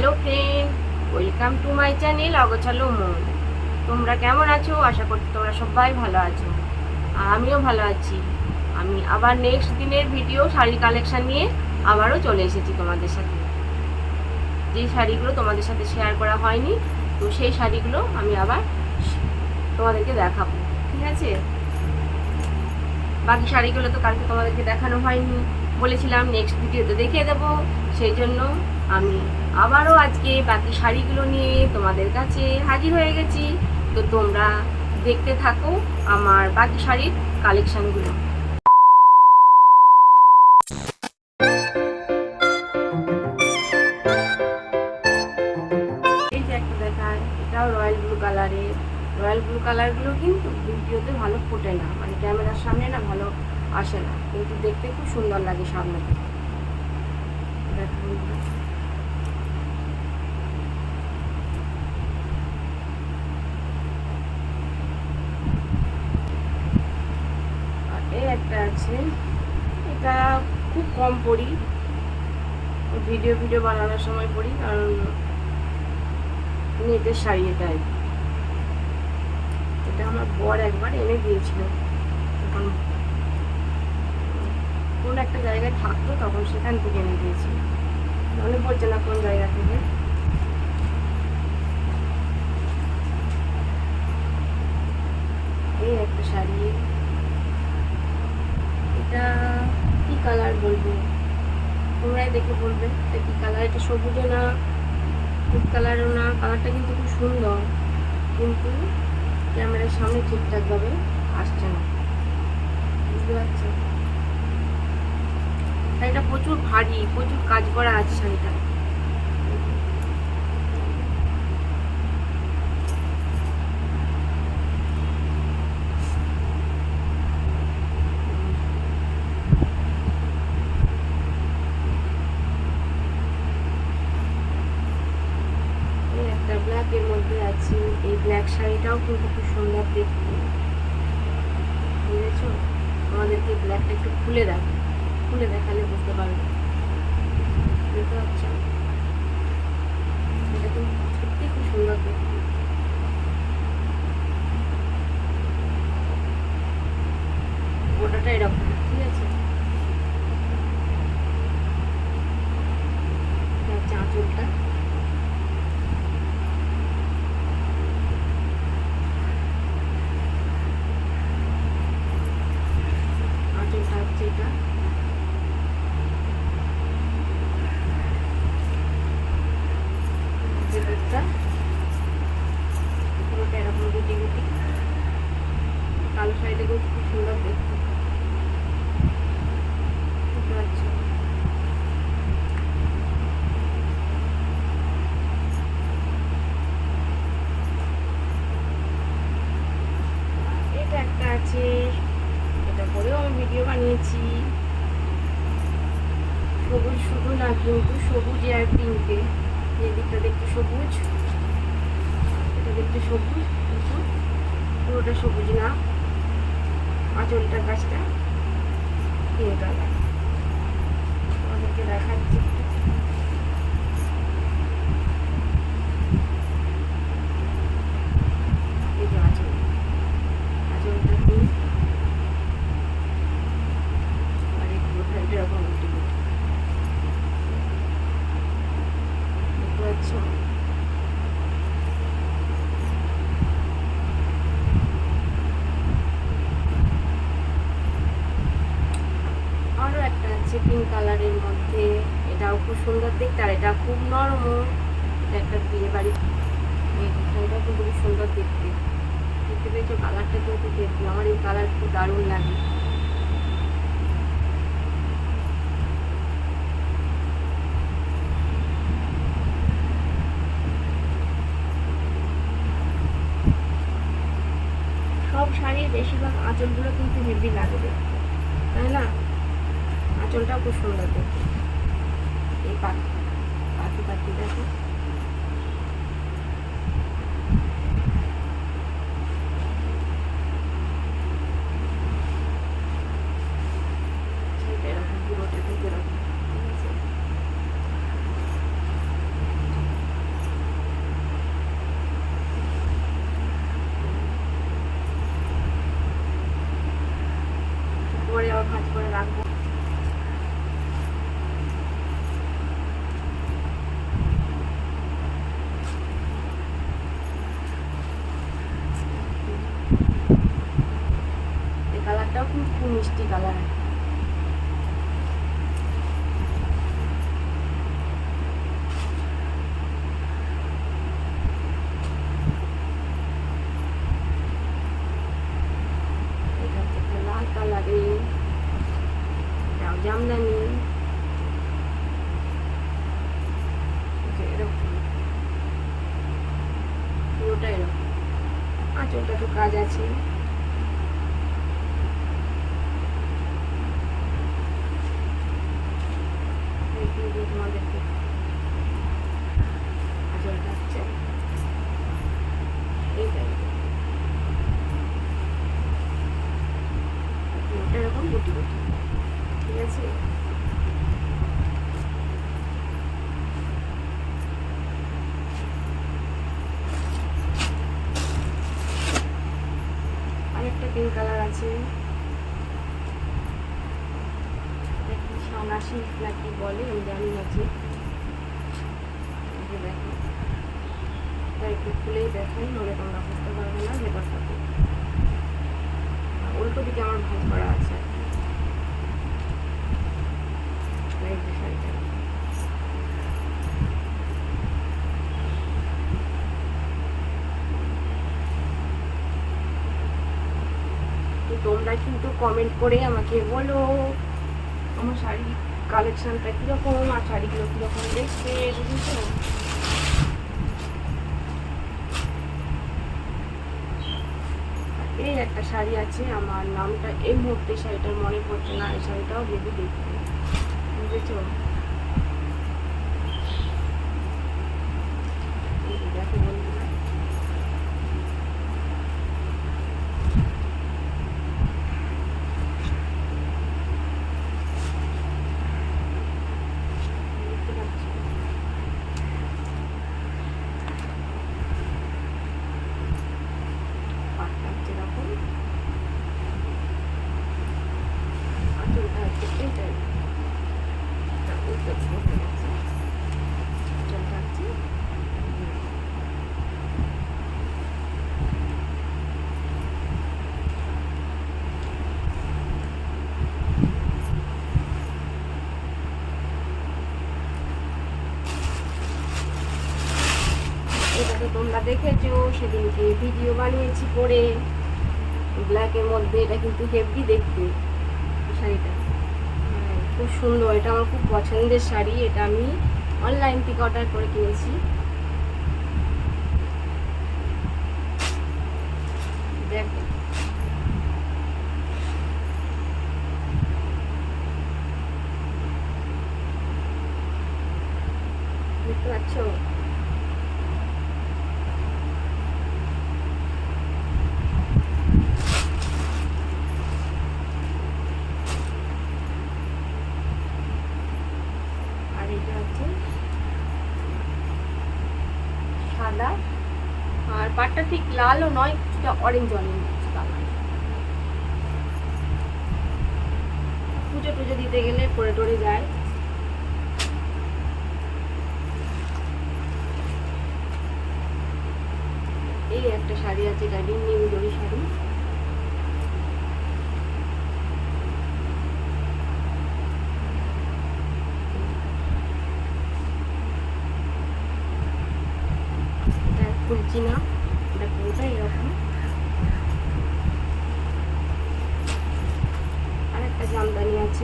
Hello friend welcome to my channel অগছালো মন তোমরা কেমন আছো? আশা করছি তোমরা সবাই ভালো আছো। আমিও ভালো আছি। আমি আবার নেক্সট দিনের ভিডিও শাড়ির কালেকশান নিয়ে আবারও চলে এসেছি তোমাদের সাথে। যে শাড়িগুলো তোমাদের সাথে শেয়ার করা হয়নি, তো সেই শাড়িগুলো আমি আবার তোমাদেরকে দেখাবো। ঠিক আছে? বাকি শাড়িগুলো তো কালকে তোমাদেরকে দেখানো হয়নি। বলেছিলাম নেক্সট ভিডিওতে দেখিয়ে দেবো। সেই জন্য আমি আবারও আজকে বাকি শাড়িগুলো নিয়ে তোমাদের কাছে হাজির হয়ে গেছি। তো তোমরা দেখতে থাকো আমার বাকি শাড়ির কালেকশানগুলো। এই একটা দেখায়, এটাও রয়্যাল ব্লু কালারের। রয়্যাল ব্লু কালারগুলো কিন্তু ভিডিওতে ভালো ফোটে না মানে ক্যামেরার সামনে না ভালো আসে না। কিন্তু দেখতে খুব সুন্দর লাগে সামনে। থেকে দেখো বন্ধুরা। আর এই একটা আছে এটা খুব কম পড়ি। ভিডিও ভিডিও বানানোর সময় পড়ি, কারণ নেটের আর কি। এটা আমার বর একবার এনে দিয়েছিল। তখন কোন একটা জায়গায় থাকতো, তখন সেখান থেকে এনে দিয়েছিল। মনে পড়ছে না কোন জায়গা থেকে। এই একটা শাড়ি। এটা কালার বলব? তোমরাই দেখে বলবে এটা কি কালার, এটা সবুজও না হলুদ কালারও না, কালারটা কিন্তু খুব সুন্দর। কিন্তু ক্যামেরার সামনে ঠিকঠাকভাবে আসছে না। বুঝতে পারছ? শাড়িটা প্রচুর ভারী, প্রচুর কাজ করা আছে শাড়িটা এই একটা ব্ল্যাকের মধ্যে আছে এই ব্ল্যাক খুব সুন্দর দেখতে। বুঝেছ? আমাদেরকে ব্ল্যাকটা একটু খুলে দেখ খুলে দেখালে বুঝতে পারবে বুঝতে পারছ এটা কিন্তু সত্যি খুব সুন্দর দেখতে গোটাটা এরকম ঠিক আছে এটা হচ্ছে আঁচলটা আঁচলটা হচ্ছে এটা ভেতরটা পুরোটা এরকম গুটি গুটি কালো শাড়িটা কিন্তু খুব সুন্দর দেখতে বুঝতে পারছ এটা একটা আছে এটা পরেও আমি ভিডিও বানিয়েছি সবুজ শুধু না কিন্তু সবুজ আর পিঙ্কে এই দিকটা দেখতে সবুজ এটা দেখতে সবুজ কিন্তু পুরোটা সবুজ না আঁচলটা দিয়ে দেওয়া অনেকে দেখাচ্ছি একটু। এই যে আঁচল আঁচলটা পিঙ্ক আর এই পুরোটা এরকম উল্টে উল্টে। দেখতে পাচ্ছ আরও একটা আছে পিঙ্ক কালারের মধ্যে এটাও খুব সুন্দর দেখতে আর এটা খুব নরম এটা একটা বিয়ে বাড়ি এটা কিন্তু খুব সুন্দর দেখতে দেখতে পেয়েছ কালারটা কিন্তু দেখবে আমার এই কালার খুব দারুণ লাগে। সব শাড়ির বেশিরভাগ আঁচলগুলো কিন্তু হেভি লাগে দেখতে। তাই না? আঁচলটাও খুব সুন্দর দেখতে। এই পাখি পাখি পাখি দেখো সেটা এরকম পুরোটা ঠিক এরকম ঠিক আছে কালার এটা হচ্ছে একটা লাল কালারের এটাও জামদানি এই যে এরকম পুরোটা এরকম আঁচলটা একটু কাজ আছে। তোমাদেরকে আঁচলটা হচ্ছে এই টাইপের পুরোটা এরকম গুটি গুটি ঠিক আছে আরেকটা পিঙ্ক কালার আছে এটা কি সন্ন্যাসী না কি বলে, আমি জানি না ঠিক। এটা একটু খুলেই দেখাই নলে তোমরা বুঝতে পারবে না ভেতরটা কি। আর উল্টো দিকে আমার ভাঁজ করা আছে। তোমরা কিন্তু কমেন্ট করে আমাকে বলো, আমার শাড়ি কালেকশনটা কীরকম আর শাড়িগুলো কীরকম, দেখতে বুঝেছ এই একটা শাড়ি আছে, আমার নামটা এই মুহূর্তে শাড়িটার মনে পড়ছে না, এই শাড়িটাও দেবী দেখতে। বুঝেছ এই যে দেখো বন্ধুরা দেখতে পাচ্ছ পাটটা হচ্ছে এরকম আঁচলটা হচ্ছে এই টাইপ এটা উল্টো উল্টো গেছে আঁচলটা হচ্ছে এরকম। এটা তো তোমরা দেখেছ সেদিনকে ভিডিও বানিয়েছি পরে ব্ল্যাকের মধ্যে এটা কিন্তু হেভি দেখতে শাড়িটা। হ্যাঁ, খুব সুন্দর এটা আমার খুব পছন্দের শাড়ি এটা আমি অনলাইন থেকে অর্ডার করে কিনেছি দেখো দেখতে পাচ্ছ আর এটা হচ্ছে সাদা আর পাটটা ঠিক লালও নয়, কিছুটা অরেঞ্জ অরেঞ্জ পুজো টুজো দিতে গেলে পরে টরে যায়। এই একটা শাড়ি আছে গাড়ি নিউ দড়ি শাড়ি।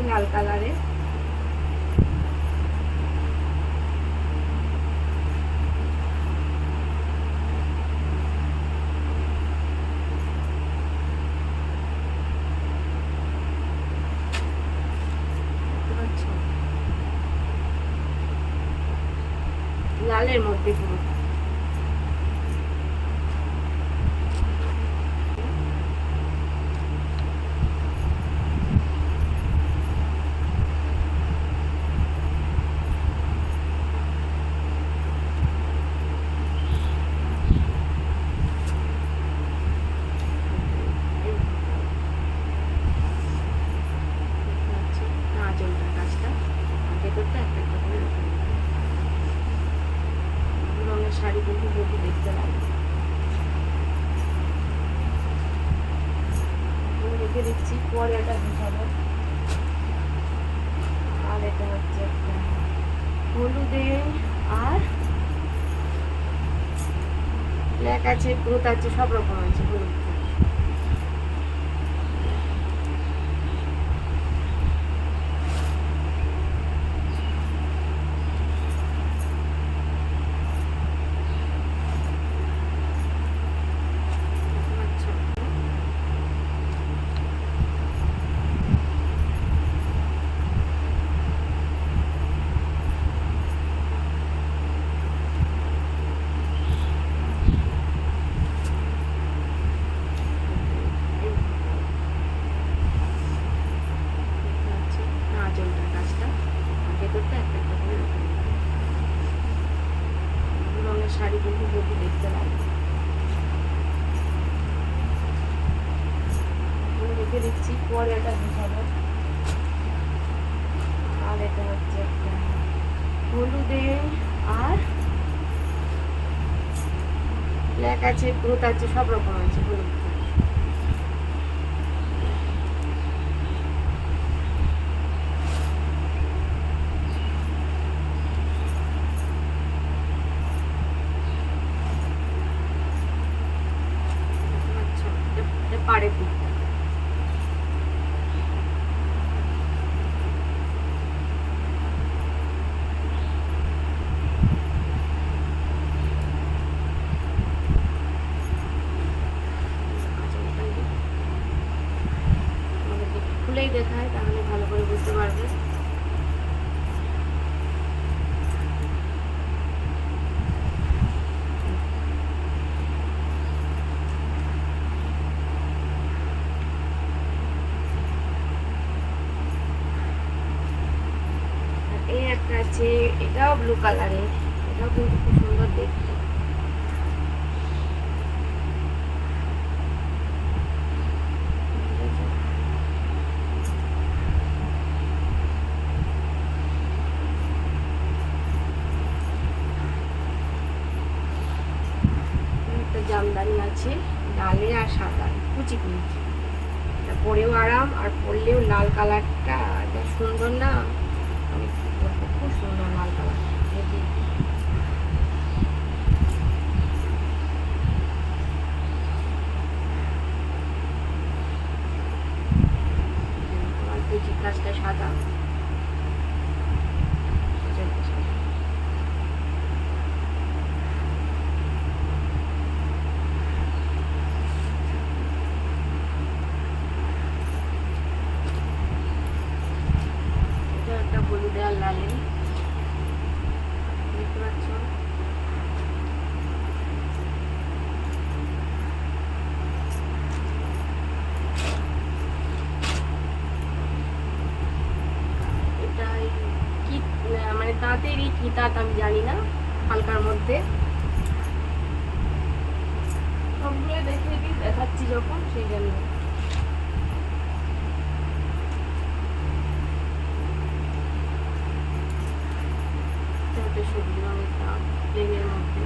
en Alcalá de দেখে দিচ্ছি পরে এটা দেখাবো। আর এটা হচ্ছে হলুদে আর ব্ল্যাক আছে ক্রোথ আছে, সব রকম আছে, হলুদ। আছে গ্রোথ আছে সব রকম এটাও ব্লু কালারের এটাও কিন্তু খুব সুন্দর দেখতে। কাট আমি জানি না, হালকার মধ্যে। সবগুলো দেখিয়ে দিই দেখাচ্ছি যখন, সেই জন্য। সবজি রঙের দাম প্লেনের মধ্যে।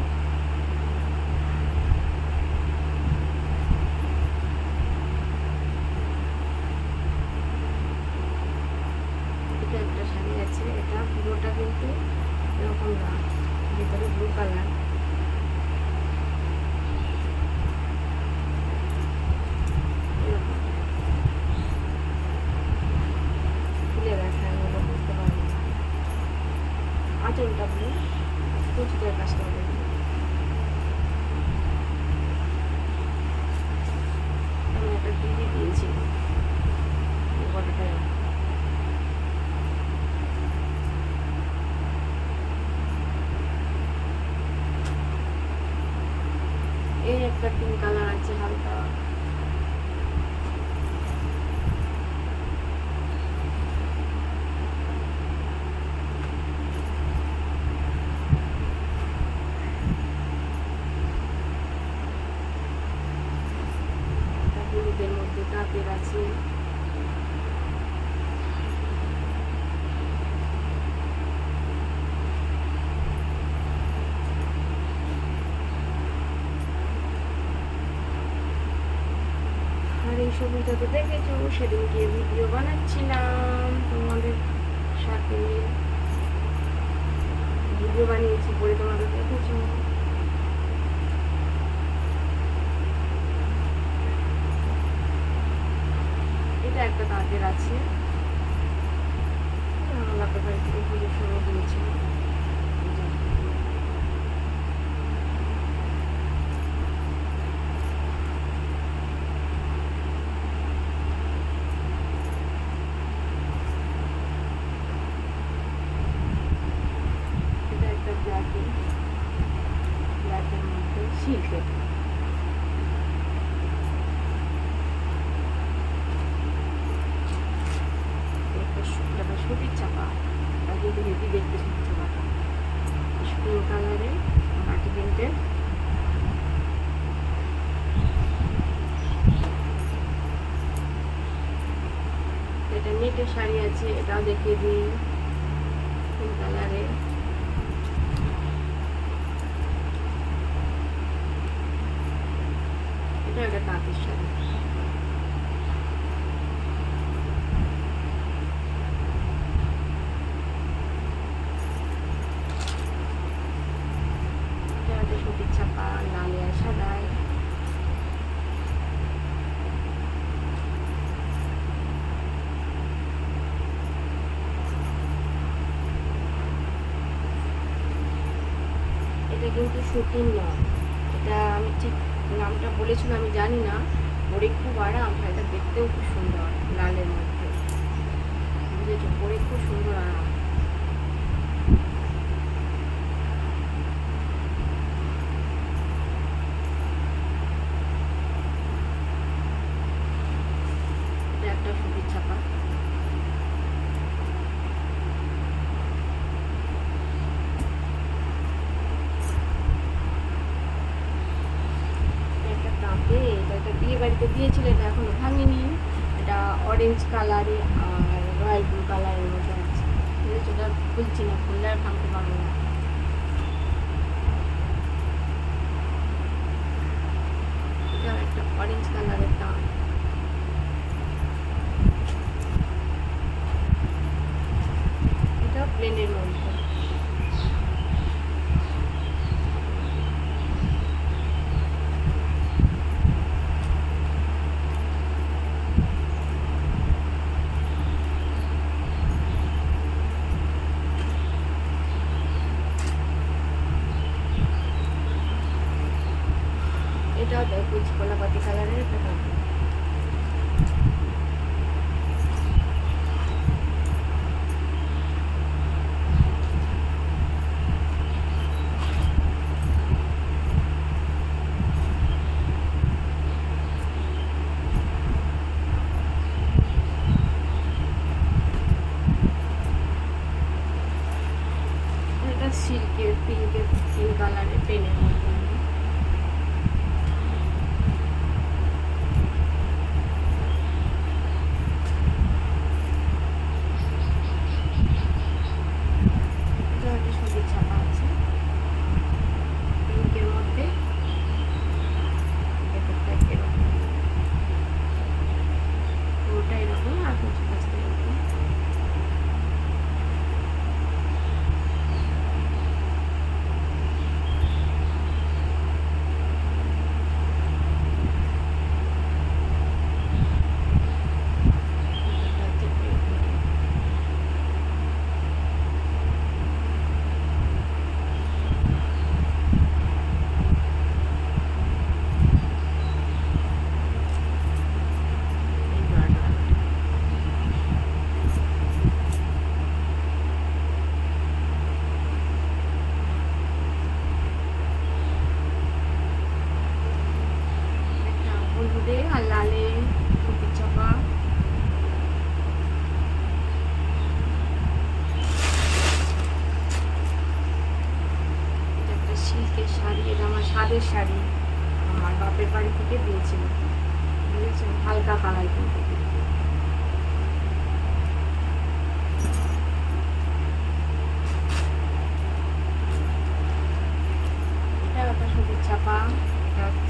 কচি করে কাজটা হবে আমি একটা ভিডিও দিয়েছি ঘটনাটা ছবিটা তো দেখেছ সেদিনকে ভিডিও বানাচ্ছিলাম তোমাদের সাথে। ভিডিও বানিয়েছি বলে তোমাদের দেখেছ। এটা একটা কাজের আছে। বাপের বাড়ি থেকে পুজোর সময় দিয়েছিল এটা একটা ব্ল্যাকে ব্ল্যাকের মধ্যে সিল্কের একটা সু- একটা সুতির চাপা এটা কিন্তু হেভি দেখতে সুতির চাপাটা পিঙ্ক কালারে মাটি প্রিন্টের এটা নেটের শাড়ি আছে এটাও দেখিয়ে দিই পিঙ্ক কালারে এটা একটা তাঁতের শাড়ি এটা একটা সুতির ছাপা লালে আর সাদায় এটা শুটিং নয় এটা আমি ঠিক নামটা বলেছিল, আমি জানি না। পরে খুব আরাম শাড়িটা দেখতেও খুব সুন্দর, লালের মধ্যে। বুঝেছ? পরে খুব সুন্দর আরাম। এটা একটা সুতির ছাপা এটা একটা তাঁতে এটা একটা বাড়িতে দিয়েছিল, এটা এখনও ভাঙেনি। এটা অরেঞ্জ কালারে আর রয়্যাল ব্লু কালারের মধ্যে আছে। এটা খুলছি না, খুললে আর ভাঙতে পারব না।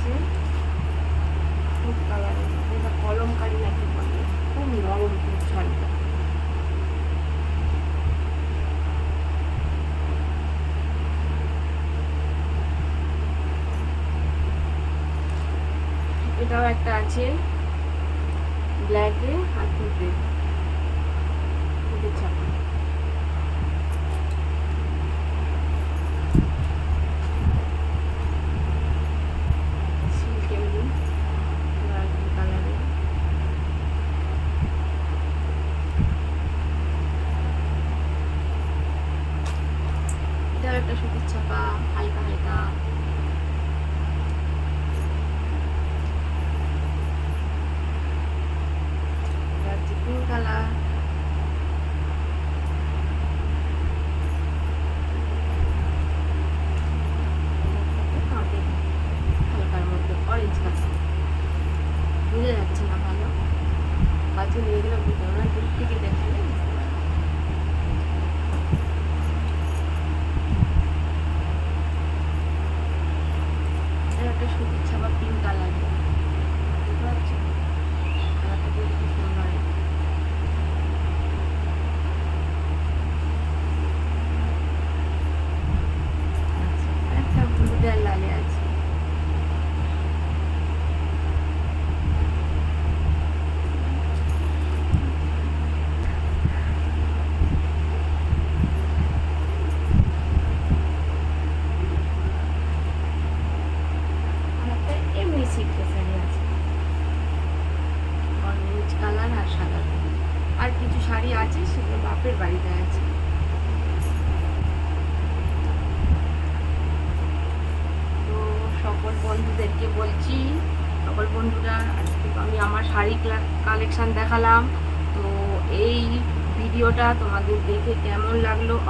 হচ্ছে স্মুথ কালার এটা কলমকারি নাকি বলে খুব নরম খুব শাড়িটা এটাও একটা আছে।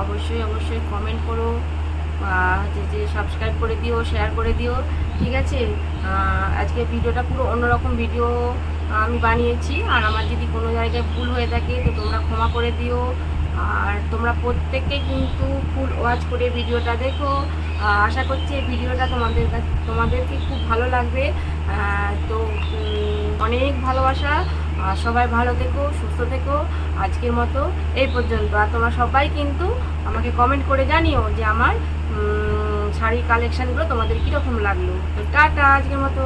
অবশ্যই অবশ্যই কমেন্ট করো হচ্ছে যে সাবস্ক্রাইব করে দিও শেয়ার করে দিও, ঠিক আছে? আজকে ভিডিওটা পুরো অন্যরকম ভিডিও আমি বানিয়েছি, আর আমার যদি কোনো জায়গায় ভুল হয়ে থাকে, তো তোমরা ক্ষমা করে দিও। আর তোমরা প্রত্যেককে কিন্তু ফুল ওয়াচ করে ভিডিওটা দেখো। আশা করছি এই ভিডিওটা তোমাদের তোমাদেরকে খুব ভালো লাগবে। তো অনেক ভালোবাসা। আর সবাই ভালো থেকো, সুস্থ থেকো। আজকের মতো এই পর্যন্ত। আর তোমরা সবাই কিন্তু আমাকে কমেন্ট করে জানিও যে আমার শাড়ি শাড়ির কালেকশানগুলো তোমাদের কীরকম লাগল। তো টাটা, আজকের মতো।